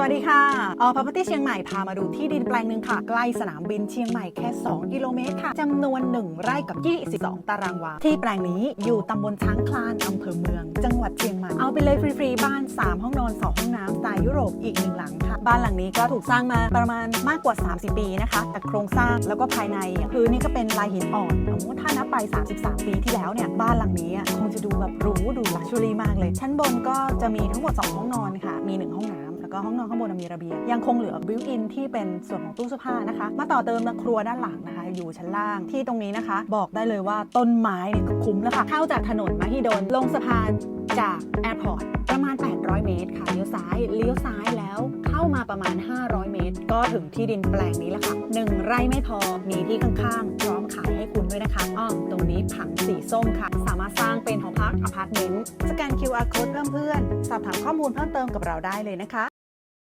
สวัสดีค่ะออพาพที่เชียงใหม่พามาดูที่ดินแปลงหนึ่งค่ะ ใกล้สนามบินเชียงใหม่แค่ 2 กิโลเมตรค่ะจำนวน 1 ไร่กับ 22 ตารางวา ที่แปลงนี้อยู่ตำบลช้างคลานอำเภอเมือง จังหวัดเชียงใหม่ เอาไปเลยฟรีๆ บ้าน 3 ห้องนอน 2 ห้องน้ำสไตล์ยุโรปอีกหนึ่งหลังค่ะ บ้านหลังนี้ก็ถูกสร้างมาประมาณมากกว่า 30 ปีนะคะแต่โครงสร้างแล้วก็ภายในพื้นนี่ก็เป็นลายหินอ่อนโอ้โหถ้านับไป 33 ปีที่แล้วเนี่ยบ้านหลังนี้คงจะดูแบบหรูดูลักชัวรี่มากเลย ชั้นบนก็จะมีทั้งหมด 2 ห้องนอนค่ะ มี 1 ห้องน้ำ แล้วก็ห้องนอนข้างบนมีระเบียง ยังคงเหลือบิวอินที่เป็นส่วนของตู้เสื้อผ้านะคะ มาต่อเติมครัวด้านหลังนะคะ อยู่ชั้นล่างที่ตรงนี้นะคะ บอกได้เลยว่าต้นไม้เนี่ยก็คุ้มแล้วค่ะเข้าจากถนนมหิดลลงสะพานจากแอร์พอร์ตประมาณ 800 เมตรค่ะเลี้ยวซ้ายเลี้ยวซ้ายแล้วเข้ามาประมาณ 500 เมตร ก็ถึงที่ดินแปลงนี้แล้วค่ะหนึ่งไร่ไม่พอมีที่ข้างๆ พร้อมขายให้คุณด้วยนะคะอ้อมตรงนี้ผังสีส้มค่ะ สามารถสร้างเป็นหอพักอพาร์ตเมนต์สแกน QR code เพิ่มเพื่อนสอบถามข้อมูลเพิ่มเติมกับเราได้เลยนะคะ